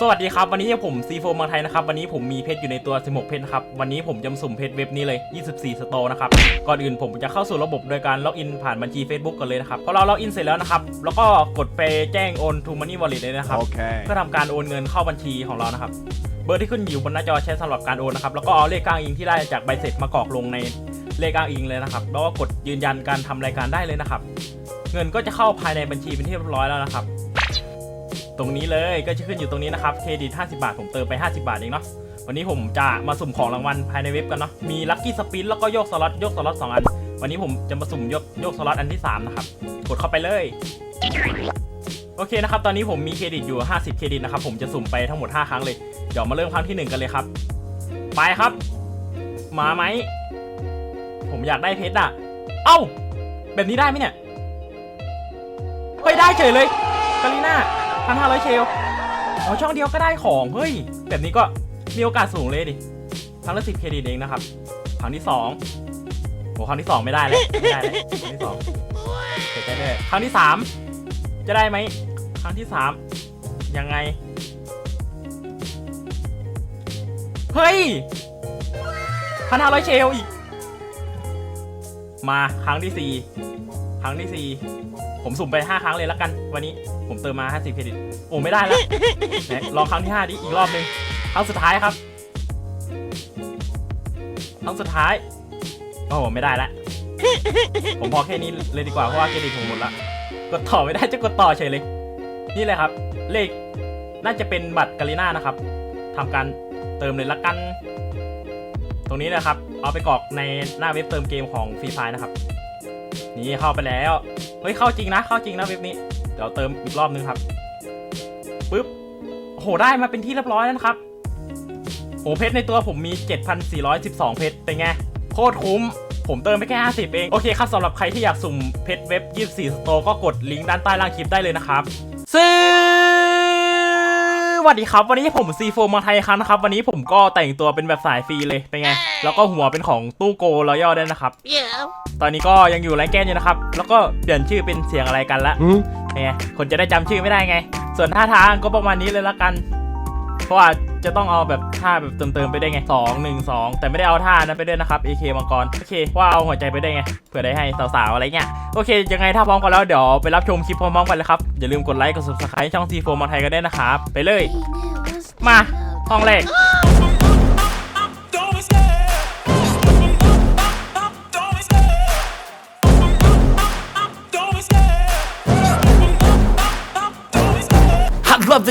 สวัสดีครับวันนี้ผมซีโฟมาไทยนะครับวันนี้ผมมีเพชรอยู่ในตัว 16 เพชรนะครับวันนี้ผมจะมาสุ่มเพชรเว็บนี้เลย 24 สโตร์นะครับก่อนอื่นผมจะเข้าสู่ระบบโดยการล็อกอินผ่านบัญชี Facebook กันเลยนะครับพอเราล็อกอินเสร็จแล้วนะครับแล้วก็กดไปแจ้งโอนทูมันนี่วอลเล็ตเลยนะครับ Okay. เพื่อทำการโอนเงินเข้าบัญชีของเรานะครับเบอร์ที่ขึ้นอยู่บนหน้าจอใช้สำหรับการโอนนะครับแล้วก็เอาเลขกลางอิงที่ได้จากใบเสร็จมากรอกลงในเลขกลางอิงเลยนะครับแล้วก็กดยืนยันการทำรายการได้เลยนะครับเงินก็จะเข้าภายในบัญชีเป็นที่เรียบร้อยแล้วนะครับ ตรงนี้เลยก็จะขึ้นอยู่ตรงนี้นะครับเครดิต 50 บาท ผมเติมไป 50 บาทเองเนาะวันนี้ผมจะมาสุ่มของรางวัลภายในเว็บกันเนาะมีลัคกี้สปินแล้วก็โยกสล็อตโยกสล็อตสองอัน วันนี้ผมจะมาสุ่มโยกโยกสล็อตอันที่สามนะครับ กดเข้าไปเลยโอเคนะครับ ตอนนี้ผมมีเครดิตอยู่ 50 เครดิตนะครับ ผมจะสุ่มไปทั้งหมด 5 ครั้งเลย เดี๋ยวมาเริ่มครั้งที่ 1 กันเลยครับ ไปครับ มาไหม ผมอยากได้เพชรอะเอ้า แบบนี้ได้ไหมเนี่ยเฮ้ยได้เฉยเลยกาลิน่า พันห้าร้อยเชลอ๋อช่องเดียวก็ได้ของเฮ้ยแบบนี้ก็มีโอกาสสูงเลยดิครั้งละสิบเครดิตเองนะครับครั้งที่สองโหครั้งที่สองไม่ได้แล้วไม่ได้แล้วครั้งที่สองเสียใจด้วยครั้งที่สามจะได้ไหมครั้งที่สามยังไงเฮ้ยพันห้าร้อยเชลอีก มาครั้งที่สี่ ครั้งที่สี่ผมสุ่มไปห้าครั้งเลยแล้วกัน วันนี้ผมเติมมาห้าสิบเครดิต โอ้ไม่ได้แล้วไหนลองครั้งที่ห้าดิอีกรอบหนึ่งครั้งสุดท้ายครับ ครั้งสุดท้าย โอ้ไม่ได้แล้วผมพอแค่นี้เลยดีกว่าเพราะว่าเครดิตผมหมดละ กดต่อไม่ได้จะกดต่อเฉยเลย นี่เลยครับ เลขน่าจะเป็นบัตรกาลิน่านะครับทำการเติมเลยละกัน ตรงนี้นะครับ เอาไปกรอกในหน้าเว็บเติมเกมของฟรีไฟนะครับ นี่เข้าไปแล้ว เฮ้ยเข้าจริงนะ เข้าจริงนะเว็บนี้ เดี๋ยวเติมอีกรอบนึงครับปึ๊บโหได้มาเป็นที่เรียบร้อยแล้วนะครับโอเพชรในตัวผมมี 7,412 เพชรเป็นไง โคตรคุ้ม ผมเติมไปแค่ 50 เอง โอเคครับสำหรับใครที่อยากสุ่มเพชรเว็บ 24 สโตร์ก็กดลิงก์ด้านใต้ล่างคลิปได้เลยนะครับซื้อ วัสดีครับ วันนี้ผมซีโฟมาไทยครับนะครับ วันนี้ผมก็แต่งตัวเป็นแบบสายฟรีเลยเป็นไง แล้วก็หัวเป็นของตู้โกรอยัลด้วยนะครับ Yeah. ตอนนี้ก็ยังอยู่ไร้แก้นอยู่นะครับ แล้วก็เปลี่ยนชื่อเป็นเสียงอะไรกันละ Hmm? เป็นไงคนจะได้จำชื่อไม่ได้ไง ส่วนท่าทางก็ประมาณนี้เลยละกัน เพราะว่าจะต้องเอาแบบท่าแบบเติมๆไปได้ไงสองหนึ่งสองแต่ไม่ได้เอาท่านั้นไปด้วยนะครับ AK มังกร โอเค ว่าเอาหัวใจไปได้ไง เผื่อได้ให้สาวๆอะไรเงี้ย โอเค ยังไงถ้าพร้อมกันแล้วเดี๋ยวไปรับชมคลิปพร้อมๆกันเลยครับ อย่าลืมกดไลค์กด subscribe ช่อง C4 มาไทยกันด้วยนะครับ ไปเลย มา ห้องแรก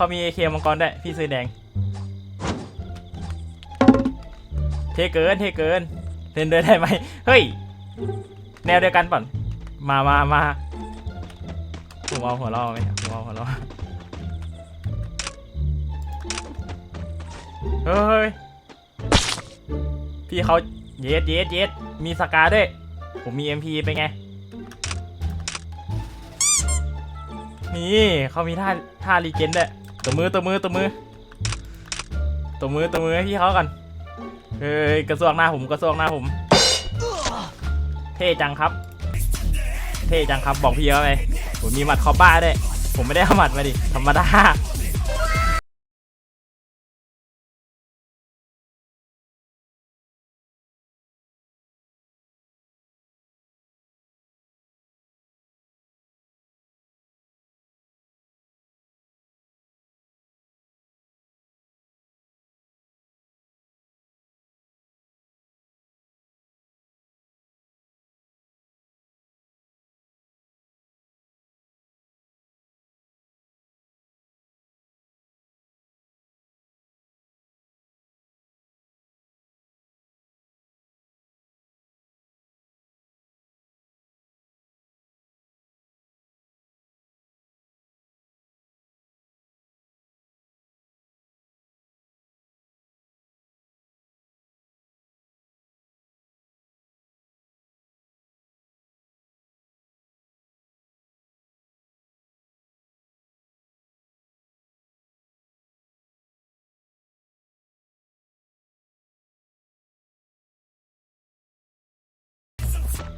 เอ้ยเขามี AK มังกรได้พี่ซื้อแดง เทเกินเทเกินเล่นด้วยได้ไหมเฮ้ย แนวเดียวกันป่อนมามามาผมเอาหัวเราะไหมผมเอาหัวเราะเฮ้ย พี่เขาเย็ดเย็ดเย็ดมีสกาด้วย ผมมี MP เป็นไง นี่เขามีท่าท่ารีเจนด้วย ตัวมือตัวมือตัวมือตัวมือตัวมือให้พี่เขากันเฮ้ยกระซวกหน้าผมกระซวกหน้าผม เท่จังครับ เท่จังครับบอกพี่เขาไปผมมีหมัดคอบ้าด้วยผมไม่ได้เอาหมัดมาดิธรรมดา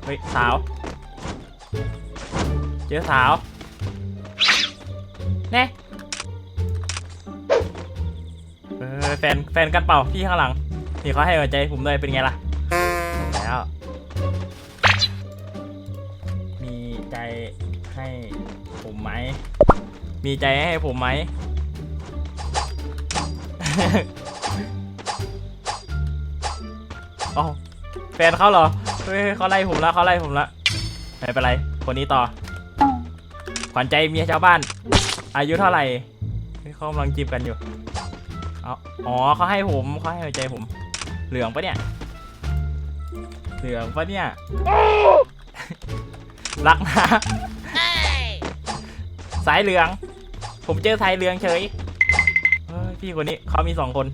เฮ้ยสาว เจอสาวแน่เออแฟนแฟนกันเป่าพี่ข้างหลัง นี่เขาให้หัวใจผมด้วยเป็นไงล่ะแล้ว มีใจให้ผมไหม มีใจให้ผมไหมอ๋อแฟนเขาเหรอ เฮ้ยเขาไล่ผมแล้วเขาไล่ผมแล้วไม่เป็นไร คนนี้ต่อ ขวัญใจเมียชาวบ้าน อายุเท่าไหร่เขากำลังจีบกันอยู่เอาอ๋อเขาให้ผมเขาให้หัวใจผม เหลืองปะเนี่ย เหลืองปะเนี่ย รักนะสายเหลือง ผมเจอสายเหลืองเฉยพี่คนนี้เขามีสองคน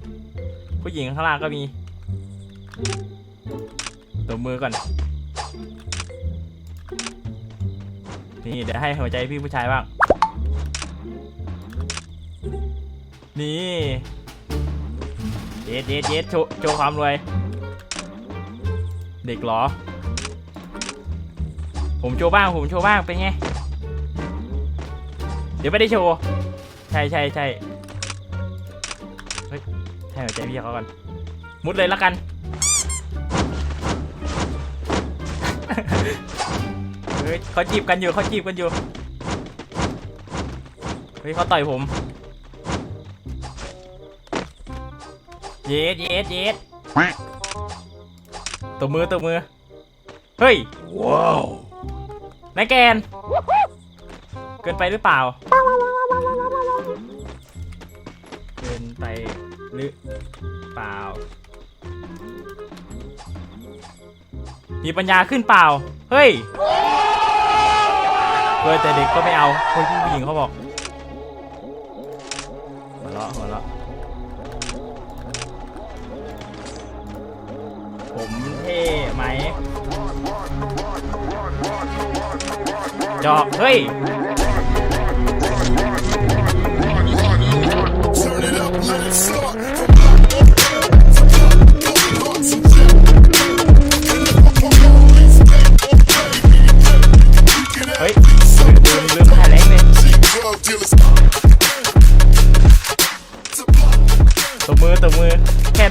ผู้หญิงข้างล่างก็มี ตัวมือก่อน นี่เดี๋ยวให้หัวใจพี่ผู้ชายบ้าง นี่เย็ดเย็ดเย็ดโชว์โชว์ความรวย เด็กเหรอ ผมโชว์บ้าง ผมโชว์บ้างเป็นไง เดี๋ยวไม่ได้โชว์ ใช่ใช่ใช่เฮ้ยให้หัวใจพี่เขาก่อน มุดเลยละกัน ฮ้ยเขาจีบกันอยู่เขาจีบกันอยู่ เฮ้ยเขาต่อยผม เย็ดเย็ดเย็ดตัวมือตัวมือ เฮ้ย ว้าวนายแกน เกินไปหรือเปล่า เกินไปหรือเปล่า มีปัญญาขึ้นเปล่า เฮ้ย เฮ้ยแต่เด็กก็ไม่เอาคนผู้หญิงเขาบอกหัวเราะหัวเราะผมเท่ไหมจอกเฮ้ย Turn it up, let it start.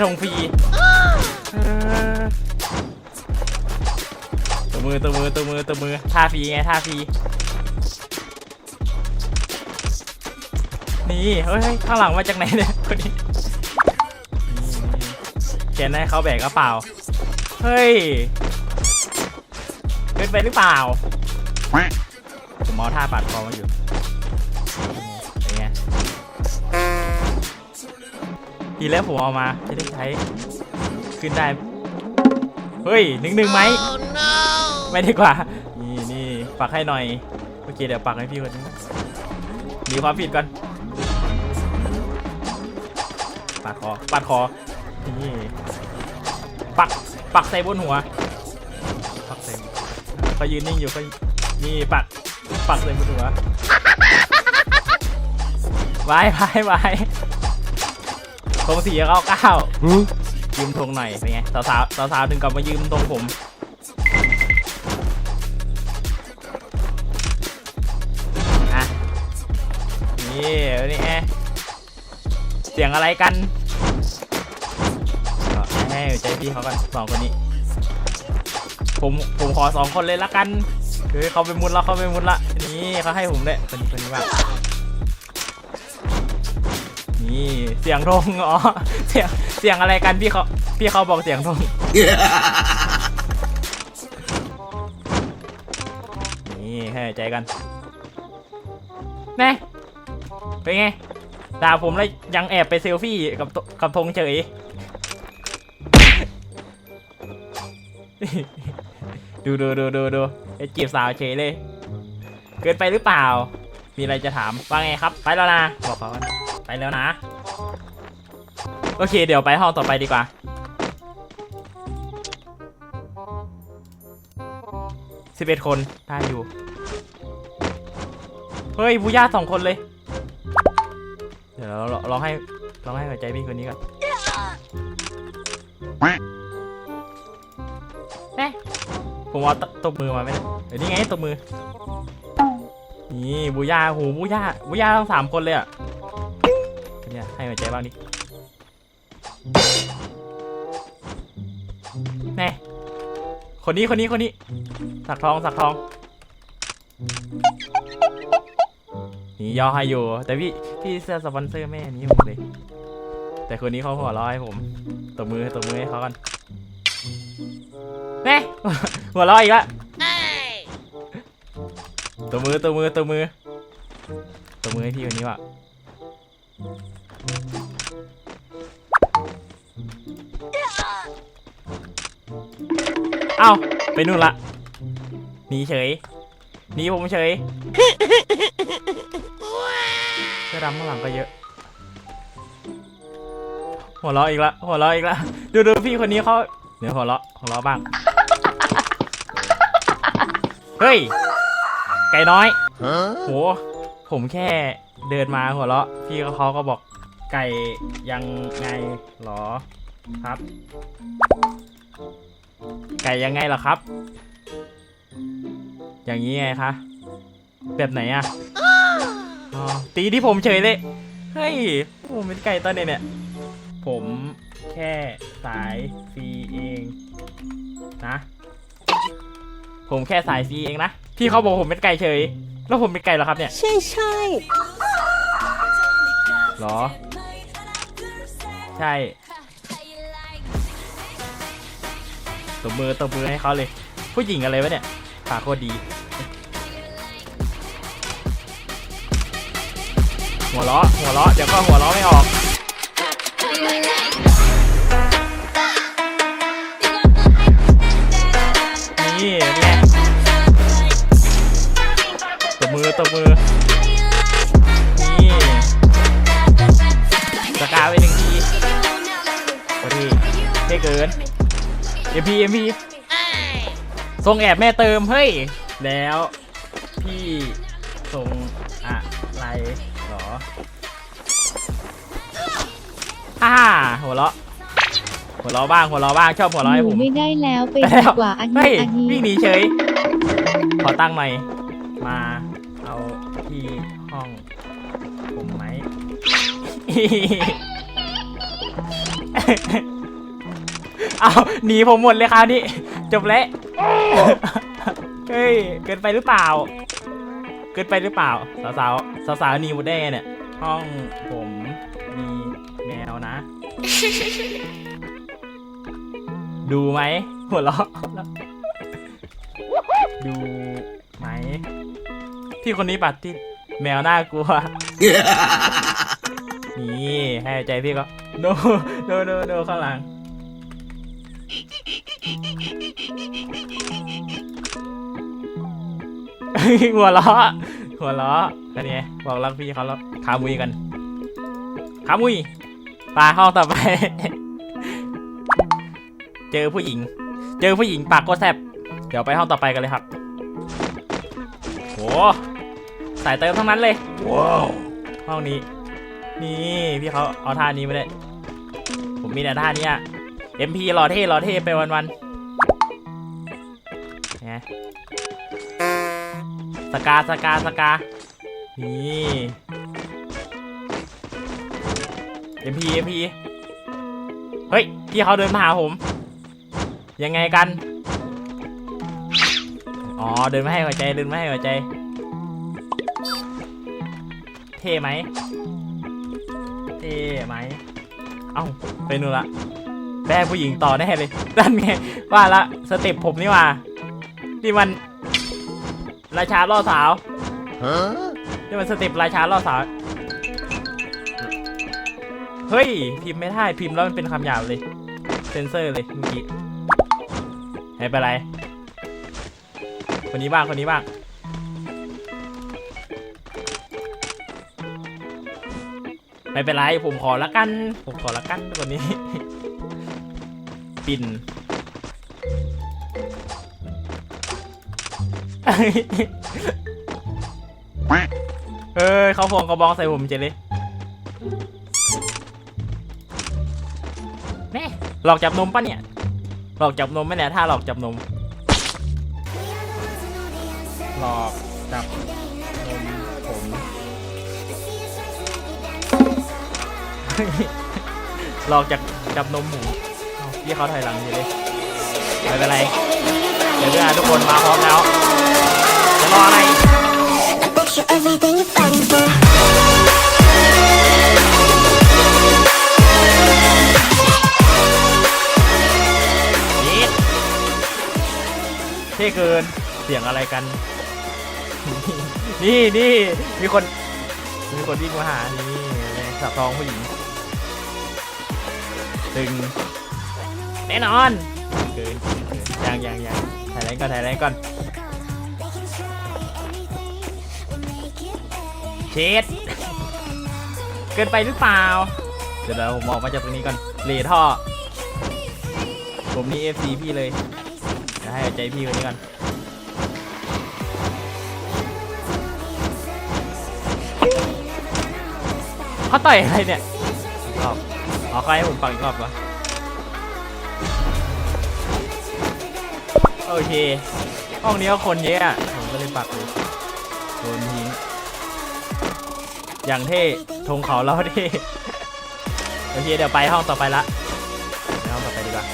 ทงฟรีเออตัวมือตัวมือตัวมือตัวมือท่าฟรีไงท่าฟรีนี่เฮ้ยเฮ้ยข้างหลังมาจากไหนเนี่ยคนนี้นี่นี่เขียนให้เขาแบกกระเป๋าเฮ้ยเป็นไปหรือเปล่าผมเอาท่าปัดคอมาอยู่ ทีแล้วผมเอามาจะได้ใช้ขึ้นได้ เฮ้ยหนึ่งหนึ่งไหมไม่ดีกว่า นี่นี่ปักให้หน่อยโอเคเดี๋ยวปักให้พี่คนนี้หนีความผิดก่อนปัดคอปัดคอนี่ปักปักใส่บนหัวปักใส่เขายืนนิ่งอยู่ก็นี่ปักปักใส่บนหัวไว้ไว้ไว้ ธงสี่เก้าเก้ายืมธงหน่อยเป็นไงสาวสาวสาวสาวๆถึงกลับมายืมธงผมอะนี่นี่ไงเสียงอะไรกันก็ให้ใจพี่เขากันสองคนนี้ ผมผมขอสองคนเลยละกันคือเขาไปมุดแล้วเขาไปมุดละนี่เขาให้ผมด้วยคนนี้คนนี้ว่า นี่เสียงธงอ๋อเสียงเสียงอะไรกันพี่เขาพี่เขาบอกเสียงธงนี่ให้ใจกันแน่เป็นไงด่าผมแล้วยังแอบไปเซลฟี่กับกับธงเฉยดูดูดูดูดูไอจีบสาวเฉยเลย เกินไปหรือเปล่า มีอะไรจะถามว่าไงครับ ไปแล้วนะ บอกเขาก่อน ไปแล้วนะ โอเค เดี๋ยวไปห้องต่อไปดีกว่า สิบเอ็ดคนได้อยู่ เฮ้ยบูย่าสองคนเลย เดี๋ยวเราเราลองให้ลองให้หัวใจพี่คนนี้ก่อนแน่ผมผมเอาตตบมือมาไม่ได้เดี๋ยวนี่ไงตบมือ นี่บูย่าโหบูย่าบูย่าทั้งสามคนเลยอะ เนี่ยให้หัวใจบ้างดิแน่คนนี้คนนี้คนนี้ สักทองสักทองนี่ย่อให้อยู่ แต่พี่พี่เสื้อสปอนเซอร์แม่อันนี้ผมเลย แต่คนนี้เขาหัวร้อยผมตบมือตบมือให้เขากันแน่หัวร้อยอีกละตบมือตบมือตบมือตบมือให้พี่คนนี้ว่ะ เอ้าไปนู่นละหนีเฉยหนีผมเฉยเสื้อดำข้างหลังก็เยอะ หัวเราะอีกละหัวเราะอีกละดูดูพี่คนนี้เขาเดี๋ยวหัวเราะหัวเราะบ้างเฮ้ยไก่น้อยโหผมแค่เดินมาหัวเราะพี่เขาก็บอกไก่ยังไงหรอครับ ก่ยังไงเหรอครับ อย่างนี้ไงคะ แบบไหนอะอ๋อตีที่ผมเฉยเลย เฮ้ยผมเป็นไก่ตอนไหนเนี่ย ผมแค่สายฟรีเองนะ ผมแค่สายฟรีเองนะพี่เขาบอกผมเป็นไก่เฉย แล้วผมเป็นไก่เหรอครับเนี่ย ใช่ใช่หรอ ใช่ บมือตบมือให้เขาเลย ผู้หญิงอะไรวะเนี่ยขาโคตรดี หัวเราะหัวเราะเดี๋ยวก็หัวเราะไม่ออกนี่แหละตบมือตบมือนี่สกาไปหนึ่งทีพอดีไม่เกิน MP MP ทรงแอบแม่เติมเฮ้ย แล้วพี่ทรงอะไรหรอฮ่าหัวเราะหัวเราะบ้างหัวเราะบ้างชอบหัวเราะให้หผนูมไม่ได้แล้วไปไปดีแล้วกว่าอาทิเฮ้ตยย์อาทิวิ่งตหนีย์เฉย ขอตั้งหน่อยมาเอาที่ห้องผมไหม เอาหนีผมหมดเลยคราวนี้ จบแล้ว เฮ้ย เกินไปหรือเปล่า เกินไปหรือเปล่า สาวสาวสาวสาวๆหนีหมดได้ไงเนี่ย ห้องผมมีแมวนะ ดูไหมหัวเราะดูไหมพี่คนนี้ปัดที่แมวน่ากลัว นี่ ให้ใจพี่ก็โนโนโนโนข้างหลัง หัวเราะหัวเราะกันไงบอกรักพี่เขาแล้วขามุยกันขามุยไปห้องต่อไป เจอผู้หญิง เจอผู้หญิงปากก็แซบเดี๋ยวไปห้องต่อไปกันเลยครับโหสายเติมทั้งนั้นเลย Wow. ห้องนี้ นี่พี่เขาเอาท่านี้ไม่ได้ ผมมีแต่ท่านี้อะ MP หล่อเท่หล่อเท่ไปวันๆไงสกาสกาสกา นี่ MP MP เฮ้ย พี่เขาเดินมาหาผม ยังไงกัน อ๋อ เดินมาให้หัวใจ เดินมาให้หัวใจ เท่ไหม เท่ไหม เอ้า ไปนู่นละ แม่ผู้หญิงต่อแน่เลยนั่นไงว่าละสเต็ปผมนี่หว่านี่มัน ราชาล่อสาวนี่มันสเต็ปราชาล่อสาว เฮ้ย พิมพ์ไม่ได้พิมพ์แล้วมันเป็นคำหยาบเลย เซนเซอร์เลยเมื่อกี้ไม่เป็นไร คนนี้บ้างคนนี้บ้างไม่เป็นไรผมขอละกัน ผมขอละกันคนนี้ ปิ่นเฮ้ยเขาพงกระบองใส่ผมเจเลยแม่หลอกจับนมปะเนี่ย หลอกจับนมไหมเนี่ยถ้าหลอกจับนม หลอกจับนมผม หลอกจากจับนมหมูเอ้า พี่เขาถอยหลังอยู่เลยไม่เป็นไร เดี๋ยวเพื่อนทุกคนมาพร้อมแล้วจะรออะไร Bet you everything you're fighting for. นี่เท่เกินเสียงอะไรกัน นี่นี่มีคน มีคนวิ่งมาหานี่สับทองผู้หญิงตึง แน่นอนเกินเกินยังยังยังถ่ายแรงก่อนถ่ายแรงก่อนเช็ดเกินไปหรือเปล่า เดี๋ยวเดี๋ยวผมออกมาจากตรงนี้ก่อนเลท่อ ผมนี่ FC พี่เลยจะให้ใจพี่คนนี้ก่อนเขาต่อยอะไรเนี่ยอีกรอบเอาใครให้ผมฟังอีกรอบวะ โอเค ห้องนี้ก็คนเยอะอะผมก็เลยปักเลยโดนทิ้งอย่างเท่ธงเขาเราเท่โอเคเดี๋ยวไปห้องต่อไปละไปห้องต่อไปดีกว่า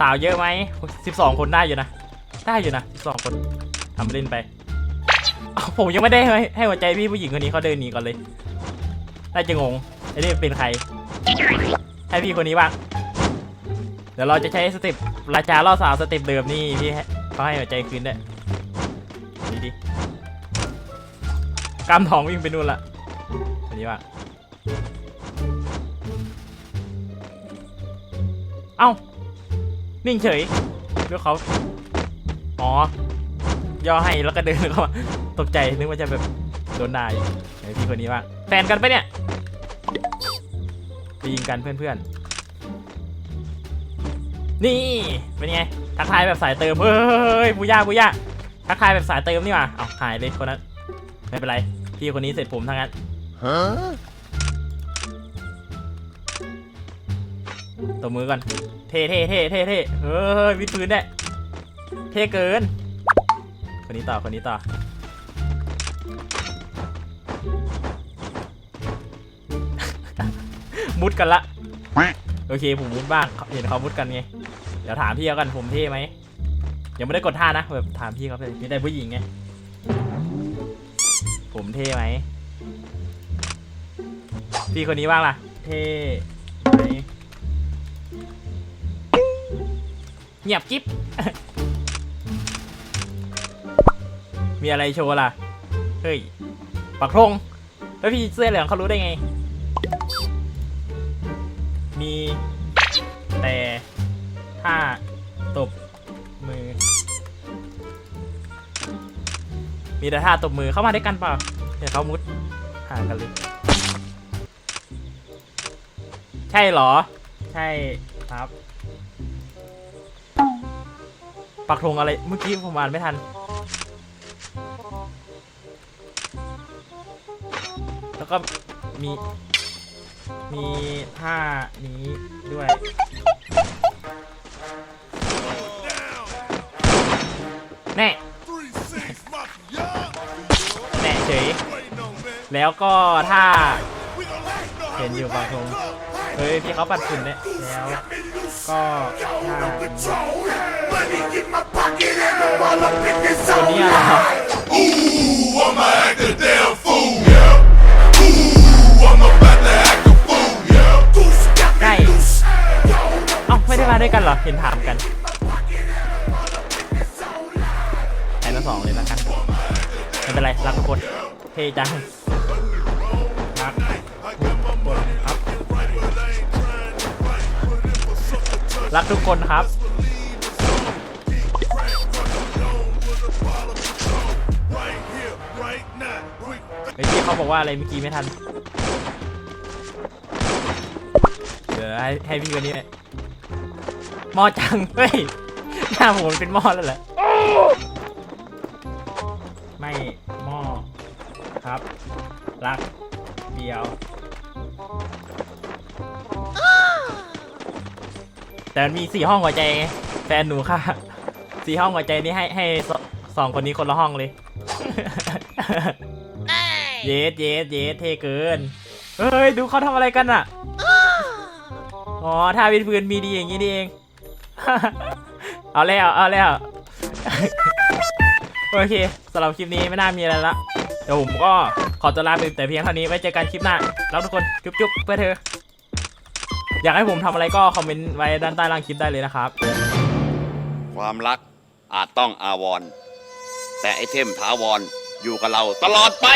สาวเยอะไหม12คนได้อยู่นะ ได้อยู่นะ12คนทำไปเล่นไปเอาผมยังไม่ได้ให้ให้หัวใจพี่ผู้หญิงคนนี้เขาเดินหนีก่อนเลย น่าจะงงไอ้นี่เป็นใคร ให้พี่คนนี้บ้าง เดี๋ยวเราจะใช้สเต็ปราชาล่อสาวสเต็ปเดิมนี่พี่เขาให้หัวใจคืนได้วยนี่ดิกำทองวิ่งไปนู่นละอันนี้บ้าเอ้า นิ่งเฉยดูเขา อ๋อ ย่อให้แล้วก็เดินเข้ามาตกใจนึกว่าจะแบบโดนด่าอยู่ไหนพี่คนนี้บ้าแฟนกันปะเนี่ยไปยิงกันเพื่อนๆ นี่ เป็นไง ทักทายแบบสายเติม เฮ้ยบูย่าบูย่าทักทายแบบสายเติมนี่ว่าเอาหายเลยคนนั้น ไม่เป็นไร พี่คนนี้เสร็จผมทั้งนั้นตบมือก่อน เท่เท่เท่เท่เท่เฮ้ยวิดพื้นได้เท่เกิน คนนี้ต่อ คนนี้ต่อ มุดกันละ โอเค ผมมุดบ้าง เห็นเขามุดกันไง ดี๋ยวถามพี่เขากันผมเท่ไหมยังไม่ได้กดท่านะแบบถามพี่เขาไปมีแต่ผู้หญิงไงผมเท่ไหมพี่คนนี้บ้างล่ะ เท่ไหมเงียบกิ๊บมีอะไรโชว์ล่ะ เฮ้ย ปักธงแล้วพี่เสื้อเหลืองเขารู้ได้ไง มีแต่ ถ้าตบมือ มีแต่ท่าตบมือเข้ามาด้วยกันเปล่าเดี๋ยวเขามุดหากันเลย ใช่เหรอ ใช่ครับ ปักธงอะไร เมื่อกี้ผมอ่านไม่ทัน แล้วก็มี มีท่านี้ด้วย น่ Three six mafia. แน่เฉย Waiting on man. แล้วก็ถ้า We gon' let know how เห็น we อยู่บางธง go. เฮ้ยพี่เขาปัดฝุ่นเนี่ยแล้วก็ถ้านี้ Money in my pocket and I'm all up in this ตัว zone. นี้อะไรครับ Ooh, I'ma act a damn fool, yeah. Ooh, I'm about to act a fool, yeah. Goose got ใกล้ me loose. เอ้าไม่ได้มาด้วยกันเหรอ เห็นถามกัน แอนทั้งสองเลยละกันไม่เป็นไรรักทุกคนเท่จังรักทุกคนครับ รักทุกคนครับ Right here, right now. We เฮ้ยพี่เขาบอกว่าอะไรเมื่อกี้ไม่ทัน เดี๋ยวให้ให้พี่คนนี้เนี่ยหมอจังเฮ้ยหน้าผมเป็นหมอแล้วเหรอ รัก เดียว แต่มันมีสี่ห้องหัวใจไงแฟนหนูค่ะสี่ห้องหัวใจนี่ให้ให้สสองคนนี้คนละห้องเลย เยสเยสเยสเทเกิน เฮ้ย ดูเขาทำอะไรกันอะ อ๋อท่าวิดพื้นมีดีอย่างนี้นี่เอง เอาแล้ว เอาแล้ว โอเคสำหรับคลิปนี้ไม่น่ามีอะไรละ เดี๋ยวผมก็ ขอตัวลาไปแต่เพียงเท่านี้ไว้เจอกันคลิปหน้าแล้วทุกคนจุ๊บจุ๊บเพื่อเธออยากให้ผมทำอะไรก็คอมเมนต์ไว้ด้านใต้ล่างคลิปได้เลยนะครับ ความรักอาจต้องอาวรณ์แต่ไอเทมถาวรอยู่กับเราตลอดไป